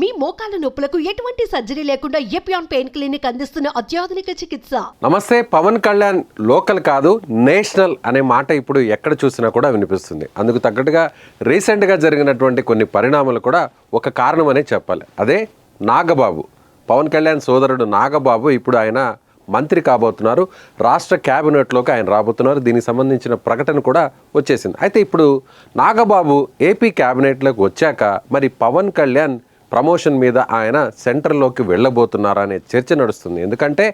మీ మోకాల నొప్పులకు ఎటువంటి సర్జరీ లేకుండా ఎపియాన్ పెయిన్ క్లినిక్ అందిస్తున్న అత్యాధునిక చికిత్స? నమస్తే పవన్ కళ్యాణ్ లోకల్ కాదు నేషనల్ అనే మాట ఇప్పుడు ఎక్కడ చూసినా కూడా వినిపిస్తుంది. అందుకు తగ్గట్టుగా రీసెంట్గా జరిగినటువంటి కొన్ని పరిణామాలు కూడా ఒక కారణమనే చెప్పాలి. అదే నాగబాబు. పవన్ కళ్యాణ్ సోదరుడు నాగబాబు ఇప్పుడు ఆయన మంత్రి కాబోతున్నారు. రాష్ట్ర క్యాబినెట్లోకి ఆయన రాబోతున్నారు. దీనికి సంబంధించిన ప్రకటన కూడా వచ్చేసింది. అయితే ఇప్పుడు నాగబాబు ఏపీ క్యాబినెట్లోకి వచ్చాక మరి పవన్ కళ్యాణ్ ప్రమోషన్ మీద ఆయన సెంటర్లోకి వెళ్ళబోతున్నారా అనే చర్చ నడుస్తుంది. ఎందుకంటే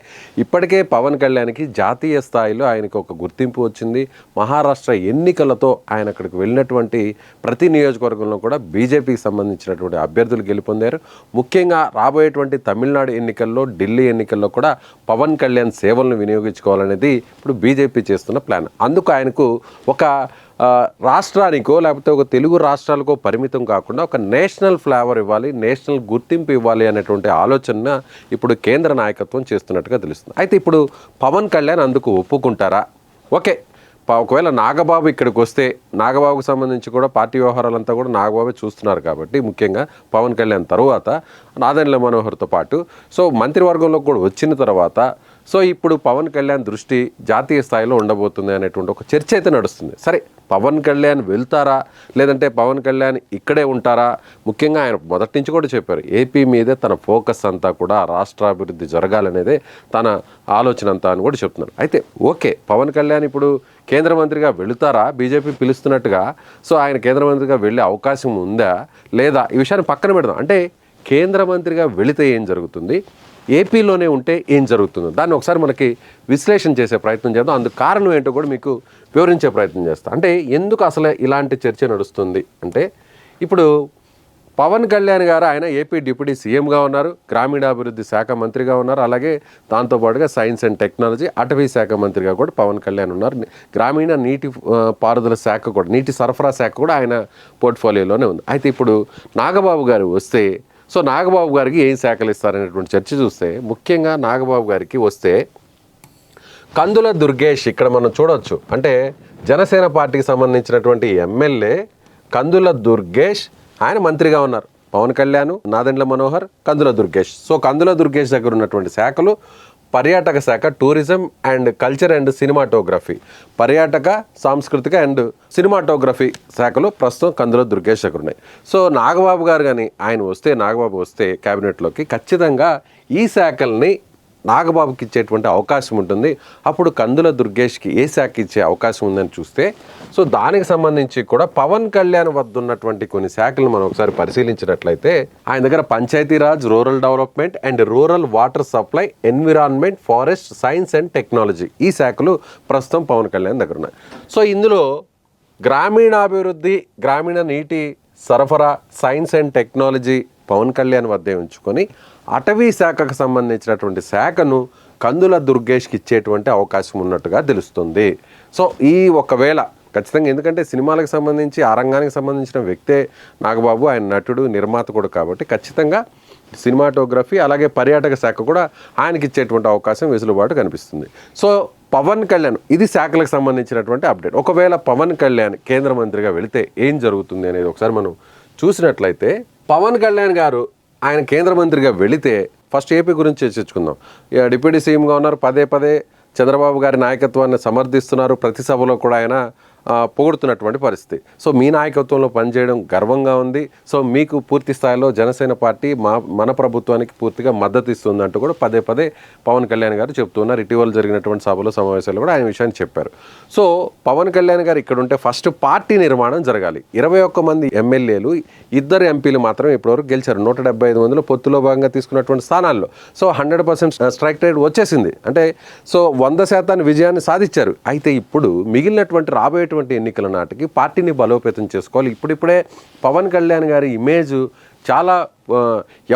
ఇప్పటికే పవన్ కళ్యాణ్కి జాతీయ స్థాయిలో ఆయనకు ఒక గుర్తింపు వచ్చింది. మహారాష్ట్ర ఎన్నికలతో ఆయన అక్కడికి వెళ్ళినటువంటి ప్రతి నియోజకవర్గంలో కూడా బీజేపీకి సంబంధించినటువంటి అభ్యర్థులు గెలుపొందారు. ముఖ్యంగా రాబోయేటువంటి తమిళనాడు ఎన్నికల్లో ఢిల్లీ ఎన్నికల్లో కూడా పవన్ కళ్యాణ్ సేవలను వినియోగించుకోవాలనేది ఇప్పుడు బీజేపీ చేస్తున్న ప్లాన్. అందుకు ఆయనకు ఒక రాష్ట్రానికో లేకపోతే ఒక తెలుగు రాష్ట్రాలకో పరిమితం కాకుండా ఒక నేషనల్ ఫ్లేవర్ ఇవ్వాలి నేషనల్ గుర్తింపు ఇవ్వాలి అనేటువంటి ఆలోచన ఇప్పుడు కేంద్ర నాయకత్వం చేస్తున్నట్టుగా తెలుస్తుంది. అయితే ఇప్పుడు పవన్ కళ్యాణ్ అందుకు ఒప్పుకుంటారా? ఓకే ఒకవేళ నాగబాబు ఇక్కడికి వస్తే నాగబాబుకు సంబంధించి కూడా పార్టీ వ్యవహారాలంతా కూడా నాగబాబే చూస్తున్నారు కాబట్టి ముఖ్యంగా పవన్ కళ్యాణ్ తరువాత నాదెండ్ల మనోహర్తో పాటు. సో మంత్రివర్గంలో కూడా వచ్చిన తర్వాత సో ఇప్పుడు పవన్ కళ్యాణ్ దృష్టి జాతీయ స్థాయిలో ఉండబోతుంది అనేటువంటి ఒక చర్చ అయితే నడుస్తుంది. సరే పవన్ కళ్యాణ్ వెళ్తారా? లేదంటే పవన్ కళ్యాణ్ ఇక్కడే ఉంటారా? ముఖ్యంగా ఆయన మొదటి నుంచి కూడా చెప్పారు ఏపీ మీదే తన ఫోకస్ అంతా కూడా రాష్ట్రాభివృద్ధి జరగాలనేదే తన ఆలోచన అంతా అని కూడా చెప్తున్నారు. అయితే ఓకే పవన్ కళ్యాణ్ ఇప్పుడు కేంద్ర మంత్రిగా వెళుతారా? బీజేపీ పిలుస్తున్నట్టుగా. సో ఆయన కేంద్ర మంత్రిగా వెళ్ళే అవకాశం ఉందా? లేదా? ఈ విషయాన్ని పక్కన పెడదాం. అంటే కేంద్ర మంత్రిగా వెళితే ఏం జరుగుతుంది? ఏపీలోనే ఉంటే ఏం జరుగుతుందో? దాన్ని ఒకసారి మనకి విశ్లేషణ చేసే ప్రయత్నం చేద్దాం. అందుకు కారణం ఏంటో కూడా మీకు వివరించే ప్రయత్నం చేస్తాను అంటే ఎందుకు అసలు ఇలాంటి చర్చ నడుస్తుంది? అంటే ఇప్పుడు పవన్ కళ్యాణ్ గారు ఆయన ఏపీ డిప్యూటీ సీఎంగా ఉన్నారు గ్రామీణాభివృద్ధి శాఖ మంత్రిగా ఉన్నారు అలాగే దాంతోపాటుగా సైన్స్ అండ్ టెక్నాలజీ అటవీ శాఖ మంత్రిగా కూడా పవన్ కళ్యాణ్ ఉన్నారు. గ్రామీణ నీటి పారుదల శాఖ కూడా నీటి సరఫరా శాఖ కూడా ఆయన పోర్ట్ఫోలియోలోనే ఉంది. అయితే ఇప్పుడు నాగబాబు గారు వస్తే సో నాగబాబు గారికి ఏం శాఖలు ఇస్తారనేటువంటి చర్చ చూస్తే ముఖ్యంగా నాగబాబు గారికి వస్తే కందుల దుర్గేష్ ఇక్కడ మనం చూడవచ్చు అంటే జనసేన పార్టీకి సంబంధించినటువంటి ఎమ్మెల్యే కందుల దుర్గేష్ ఆయన మంత్రిగా ఉన్నారు. పవన్ కళ్యాణ్ నాదెండ్ల మనోహర్ కందుల దుర్గేష్. సో కందుల దుర్గేష్ దగ్గర ఉన్నటువంటి శాఖలు పర్యాటక శాఖ tourism and culture and cinematography. పర్యాటక సాంస్కృతిక అండ్ సినిమాటోగ్రఫీ శాఖలు ప్రస్తుతం కందులో దుర్గేష్ దగ్గర ఉన్నాయి సో నాగబాబు గారు కానీ ఆయన వస్తే నాగబాబు వస్తే క్యాబినెట్లోకి ఖచ్చితంగా ఈ శాఖల్ని నాగబాబుకి ఇచ్చేటువంటి అవకాశం ఉంటుంది. అప్పుడు కందుల దుర్గేష్కి ఏ శాఖ ఇచ్చే అవకాశం ఉందని చూస్తే సో దానికి సంబంధించి కూడా పవన్ కళ్యాణ్ వద్ద ఉన్నటువంటి కొన్ని శాఖలను మనం ఒకసారి పరిశీలించినట్లయితే ఆయన దగ్గర Panchayati Raj rural development and rural water supply environment forest science and technology ఈ శాఖలు ప్రస్తుతం పవన్ కళ్యాణ్ దగ్గర ఉన్నాయి. సో ఇందులో గ్రామీణాభివృద్ధి గ్రామీణ నీటి సరఫరా science and technology Pawan Kalyan వద్దే ఉంచుకొని అటవీ శాఖకు సంబంధించినటువంటి శాఖను కందుల దుర్గేష్కి ఇచ్చేటువంటి అవకాశం ఉన్నట్టుగా తెలుస్తుంది. సో ఈ ఒకవేళ ఖచ్చితంగా ఎందుకంటే సినిమాలకు సంబంధించి ఆ రంగానికి సంబంధించిన వ్యక్తే నాగబాబు ఆయన నటుడు నిర్మాత కూడా కాబట్టి ఖచ్చితంగా సినిమాటోగ్రఫీ అలాగే పర్యాటక శాఖ కూడా ఆయనకి ఇచ్చేటువంటి అవకాశం వెసులుబాటు కనిపిస్తుంది. సో పవన్ కళ్యాణ్ ఇది శాఖలకు సంబంధించినటువంటి అప్డేట్. ఒకవేళ పవన్ కళ్యాణ్ కేంద్ర మంత్రిగా వెళితే ఏం జరుగుతుంది అనేది ఒకసారి మనం చూసినట్లయితే పవన్ కళ్యాణ్ గారు ఆయన కేంద్ర మంత్రిగా వెళితే ఫస్ట్ ఏపీ గురించి చర్చించుకుందాం. ఇక డిప్యూటీ సీఎంగా ఉన్నారు. పదే పదే చంద్రబాబు గారి నాయకత్వాన్ని సమర్థిస్తున్నారు. ప్రతి సభలో కూడా ఆయన పొగుడుతున్నటువంటి పరిస్థితి. సో మీ నాయకత్వంలో పనిచేయడం గర్వంగా ఉంది. సో మీకు పూర్తి స్థాయిలో జనసేన పార్టీ మా మన ప్రభుత్వానికి పూర్తిగా మద్దతు ఇస్తుందంటూ కూడా పదే పదే పవన్ కళ్యాణ్ గారు చెప్తున్నారు ఇటీవల జరిగినటువంటి సభలో సమావేశాలు కూడా ఆయన విషయాన్ని చెప్పారు. సో పవన్ కళ్యాణ్ గారు ఇక్కడ ఉంటే ఫస్ట్ పార్టీ నిర్మాణం జరగాలి. ఇరవై ఒక్క మంది ఎమ్మెల్యేలు ఇద్దరు ఎంపీలు మాత్రమే ఇప్పటివరకు గెలిచారు. నూట డెబ్బై ఐదు మందిలో పొత్తులో భాగంగా తీసుకున్నటువంటి స్థానాల్లో. So hundred percent strike rate వచ్చేసింది. అంటే సో వంద శాతాన్ని విజయాన్ని సాధించారు. అయితే ఇప్పుడు మిగిలినటువంటి రాబోయే రాబోయేటువంటి ఎన్నికల నాటికి పార్టీని బలోపేతం చేసుకోవాలి. ఇప్పుడిప్పుడే పవన్ కళ్యాణ్ గారి ఇమేజ్ చాలా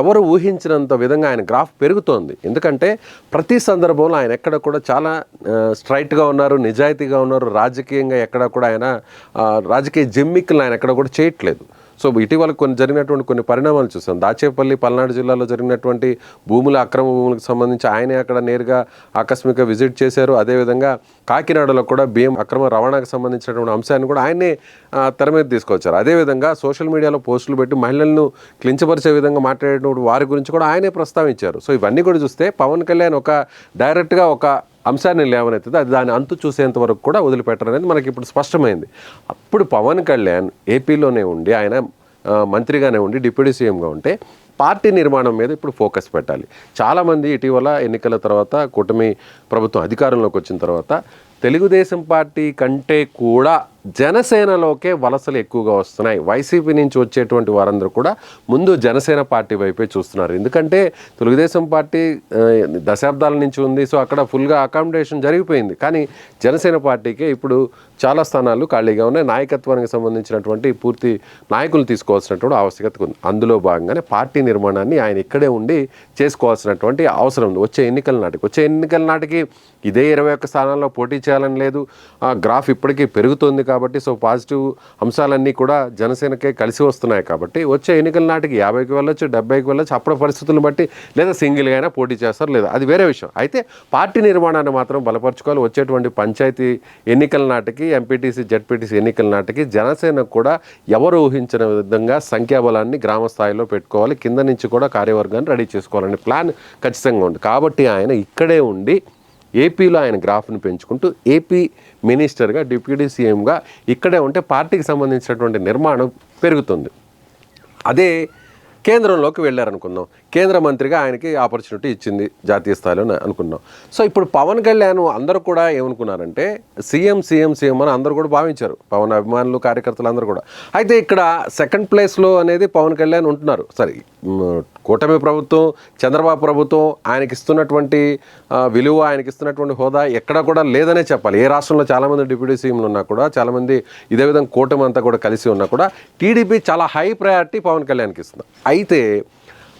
ఎవరు ఊహించినంత విధంగా ఆయన గ్రాఫ్ పెరుగుతోంది. ఎందుకంటే ప్రతి సందర్భంలో ఆయన ఎక్కడ కూడా చాలా స్ట్రైట్గా ఉన్నారు నిజాయితీగా ఉన్నారు రాజకీయంగా ఎక్కడ కూడా ఆయన రాజకీయ జిమ్మిక్కులను ఆయన ఎక్కడ కూడా చేయట్లేదు. సో ఇటీవల కొన్ని జరిగినటువంటి కొన్ని పరిణామాలు చూసాం దాచేపల్లి పల్నాడు జిల్లాలో జరిగినటువంటి భూముల అక్రమ భూములకు సంబంధించి ఆయనే అక్కడ నేరుగా ఆకస్మిక విజిట్ చేశారు. అదేవిధంగా కాకినాడలో కూడా బియ్యం అక్రమ రవాణాకు సంబంధించినటువంటి అంశాన్ని కూడా ఆయనే తెర మీద తీసుకొచ్చారు. అదేవిధంగా సోషల్ మీడియాలో పోస్టులు పెట్టి మహిళలను క్లించపరిచే విధంగా మాట్లాడేటువంటి వారి గురించి కూడా ఆయనే ప్రస్తావించారు. సో ఇవన్నీ కూడా చూస్తే పవన్ కళ్యాణ్ ఒక డైరెక్ట్గా ఒక అంశాన్ని లేవనెత్తుంది అది దాని అంతు చూసేంత వరకు కూడా వదిలిపెట్టరు అనేది మనకి ఇప్పుడు స్పష్టమైంది. అప్పుడు పవన్ కళ్యాణ్ ఏపీలోనే ఉండి ఆయన మంత్రిగానే ఉండి డిప్యూటీ సీఎంగా ఉంటే పార్టీ నిర్మాణం మీద ఇప్పుడు ఫోకస్ పెట్టాలి. చాలామంది ఇటీవల ఎన్నికల తర్వాత కూటమి ప్రభుత్వం అధికారంలోకి వచ్చిన తర్వాత తెలుగుదేశం పార్టీ కంటే కూడా జనసేనలోకే వలసలు ఎక్కువగా వస్తున్నాయి. వైసీపీ నుంచి వచ్చేటువంటి వారందరూ కూడా ముందు జనసేన పార్టీ వైపే చూస్తున్నారు. ఎందుకంటే తెలుగుదేశం పార్టీ దశాబ్దాల నుంచి ఉంది. సో అక్కడ ఫుల్గా అకామిడేషన్ జరిగిపోయింది. కానీ జనసేన పార్టీకే ఇప్పుడు చాలా స్థానాలు ఖాళీగా ఉన్నాయి. నాయకత్వానికి సంబంధించినటువంటి పూర్తి నాయకులు తీసుకోవాల్సినటువంటి ఆవశ్యకత ఉంది. అందులో భాగంగానే పార్టీ నిర్మాణాన్ని ఆయన ఇక్కడే ఉండి చేసుకోవాల్సినటువంటి అవసరం ఉంది. వచ్చే ఎన్నికల నాటికి వచ్చే ఎన్నికల నాటికి ఇదే ఇరవై ఒక్క స్థానాల్లో పోటీ చేయాలని లేదు. ఆ గ్రాఫ్ ఇప్పటికీ పెరుగుతోంది కాబట్టి సో పాజిటివ్ అంశాలన్నీ కూడా జనసేనకే కలిసి వస్తున్నాయి కాబట్టి వచ్చే ఎన్నికల నాటికి యాభైకి వెళ్ళొచ్చు డెబ్బైకి వెళ్ళొచ్చు అప్పటి పరిస్థితులను బట్టి లేదా సింగిల్గా అయినా పోటీ చేస్తారు లేదా అది వేరే విషయం. అయితే పార్టీ నిర్మాణాన్ని మాత్రం బలపరచుకోవాలి. వచ్చేటువంటి పంచాయతీ ఎన్నికల నాటికి ఎంపీటీసీ జడ్పీటీసీ ఎన్నికల నాటికి జనసేన కూడా ఎవరు ఊహించిన విధంగా సంఖ్యాబలాన్ని గ్రామ స్థాయిలో పెట్టుకోవాలి. కింద నుంచి కూడా కార్యవర్గాన్ని రెడీ చేసుకోవాలని ప్లాన్ ఖచ్చితంగా ఉంది. కాబట్టి ఆయన ఇక్కడే ఉండి ఏపీలో ఆయన గ్రాఫ్ను పెంచుకుంటూ ఏపీ మినిస్టర్గా డిప్యూటీ సీఎంగా ఇక్కడే ఉంటే పార్టీకి సంబంధించినటువంటి నిర్మాణం పెరుగుతుంది. అదే కేంద్రంలోకి వెళ్ళారనుకుందాం. కేంద్ర మంత్రిగా ఆయనకి ఆపర్చునిటీ ఇచ్చింది జాతీయ స్థాయిలో అనుకున్నాం. సో ఇప్పుడు పవన్ కళ్యాణ్ అందరూ కూడా ఏమనుకున్నారంటే సీఎం సీఎం సీఎం అని అందరూ కూడా భావించారు. పవన్ అభిమానులు కార్యకర్తలు అందరూ కూడా. అయితే ఇక్కడ సెకండ్ ప్లేస్లో అనేది పవన్ కళ్యాణ్ ఉంటున్నారు. సరే కూటమి ప్రభుత్వం చంద్రబాబు ప్రభుత్వం ఆయనకి ఇస్తున్నటువంటి విలువ ఆయనకి ఇస్తున్నటువంటి హోదా ఎక్కడ కూడా లేదనే చెప్పాలి. ఏ రాష్ట్రంలో చాలామంది డిప్యూటీ సీఎంలు ఉన్నా కూడా చాలామంది ఇదే విధంగా కూటమి అంతా కూడా కలిసి ఉన్నా కూడా టీడీపీ చాలా హై ప్రయారిటీ పవన్ కళ్యాణ్కి ఇస్తుంది. అయితే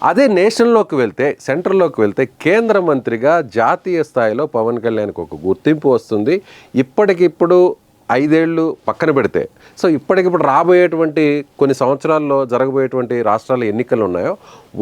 అదే నేషనల్లోకి వెళ్తే సెంట్రల్లోకి వెళ్తే కేంద్ర మంత్రిగా జాతీయ స్థాయిలో పవన్ కళ్యాణ్కి ఒక గుర్తింపు వస్తుంది. ఇప్పటికిప్పుడు ఐదేళ్ళు పక్కన పెడితే. సో ఇప్పటికిప్పుడు రాబోయేటువంటి కొన్ని సంవత్సరాల్లో జరగబోయేటువంటి రాష్ట్రాల ఎన్నికలు ఉన్నాయో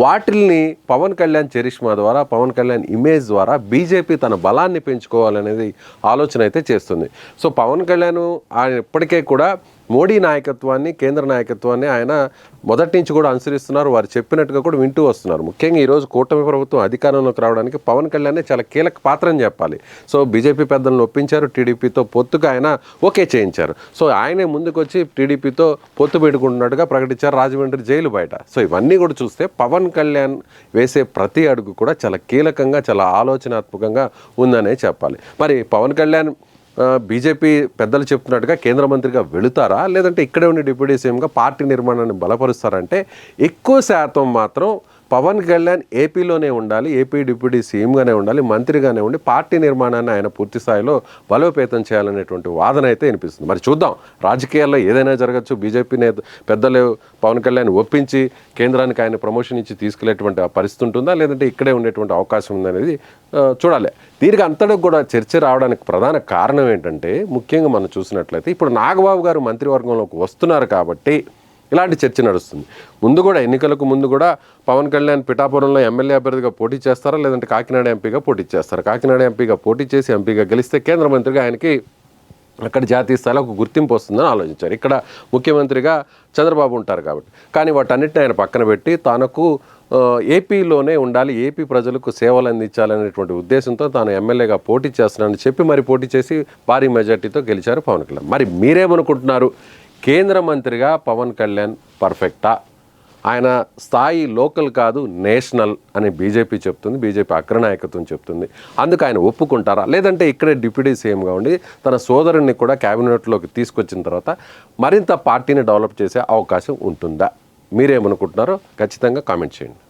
వాటిల్ని పవన్ కళ్యాణ్ చరిష్మా ద్వారా పవన్ కళ్యాణ్ ఇమేజ్ ద్వారా బీజేపీ తన బలాన్ని పెంచుకోవాలనేది ఆలోచన అయితే చేస్తుంది. సో పవన్ కళ్యాణ్ ఆయన ఇప్పటికే కూడా మోడీ నాయకత్వాన్ని కేంద్ర నాయకత్వాన్ని ఆయన మొదటి నుంచి కూడా అనుసరిస్తున్నారు. వారు చెప్పినట్టుగా కూడా వింటూ వస్తున్నారు. ముఖ్యంగా ఈరోజు కూటమి ప్రభుత్వం అధికారంలోకి రావడానికి పవన్ కళ్యాణ్ చాలా కీలక పాత్ర అని చెప్పాలి. సో బీజేపీ పెద్దలను ఒప్పించారు. టీడీపీతో పొత్తుగా ఆయన ఓకే చేయించారు. సో ఆయనే ముందుకు వచ్చి టీడీపీతో పొత్తు పెట్టుకుంటున్నట్టుగా ప్రకటించారు. రాజమండ్రి జైలు బయట. సో ఇవన్నీ కూడా చూస్తే పవన్ కళ్యాణ్ వేసే ప్రతి అడుగు కూడా చాలా కీలకంగా చాలా ఆలోచనాత్మకంగా ఉందనే చెప్పాలి. మరి పవన్ కళ్యాణ్ బీజేపీ పెద్దలు చెప్తున్నట్టుగా కేంద్ర మంత్రిగా వెళుతారా? లేదంటే ఇక్కడే ఉండే డిప్యూటీ సీఎంగా పార్టీ నిర్మాణాన్ని బలపరుస్తారంటే ఎక్కువ శాతం మాత్రం పవన్ కళ్యాణ్ ఏపీలోనే ఉండాలి ఏపీ డిప్యూటీ సీఎంగానే ఉండాలి మంత్రిగానే ఉండి పార్టీ నిర్మాణాన్ని ఆయన పూర్తి స్థాయిలో బలోపేతం చేయాలనేటువంటి వాదన అయితే వినిపిస్తుంది. మరి చూద్దాం రాజకీయాల్లో ఏదైనా జరగచ్చు. బీజేపీ నేత పెద్దలు పవన్ కళ్యాణ్ ఒప్పించి కేంద్రానికి ఆయన ప్రమోషన్ ఇచ్చి తీసుకెళ్ళేటువంటి పరిస్థితి ఉంటుందా? లేదంటే ఇక్కడే ఉండేటువంటి అవకాశం ఉందనేది చూడాలి. దీనికి అంతటా కూడా చర్చ రావడానికి ప్రధాన కారణం ఏంటంటే ముఖ్యంగా మనం చూసినట్లయితే ఇప్పుడు నాగబాబు గారు మంత్రివర్గంలోకి వస్తున్నారు కాబట్టి ఇలాంటి చర్చ నడుస్తుంది. ముందు కూడా ఎన్నికలకు ముందు కూడా పవన్ కళ్యాణ్ పిఠాపురంలో ఎమ్మెల్యే అభ్యర్థిగా పోటీ చేస్తారా? లేదంటే కాకినాడ ఎంపీగా పోటీ చేస్తారా? కాకినాడ ఎంపీగా పోటీ చేసి ఎంపీగా గెలిస్తే కేంద్ర మంత్రిగా ఆయనకి అక్కడ జాతీయ స్థాయిలో ఒక గుర్తింపు వస్తుందని ఆలోచించారు. ఇక్కడ ముఖ్యమంత్రిగా చంద్రబాబు ఉంటారు కాబట్టి. కానీ వాటన్నిటిని ఆయన పక్కన పెట్టి తనకు ఏపీలోనే ఉండాలి ఏపీ ప్రజలకు సేవలు అందించాలనేటువంటి ఉద్దేశంతో తాను ఎమ్మెల్యేగా పోటీ చేస్తున్నానని చెప్పి మరి పోటీ చేసి భారీ మెజార్టీతో గెలిచారు పవన్ కళ్యాణ్. మరి మీరేమనుకుంటున్నారు? కేంద్ర మంత్రిగా పవన్ కళ్యాణ్ పర్ఫెక్టా. ఆయన స్థాయి లోకల్ కాదు నేషనల్ అని బీజేపీ చెప్తుంది బీజేపీ అగ్రనాయకత్వం చెప్తుంది. అందుకు ఆయన ఒప్పుకుంటారా? లేదంటే ఇక్కడే డిప్యూటీ సీఎంగా ఉండి తన సోదరుని కూడా క్యాబినెట్లోకి తీసుకొచ్చిన తర్వాత మరింత పార్టీని డెవలప్ చేసే అవకాశం ఉంటుందా? మీరేమనుకుంటున్నారో ఖచ్చితంగా కామెంట్ చేయండి.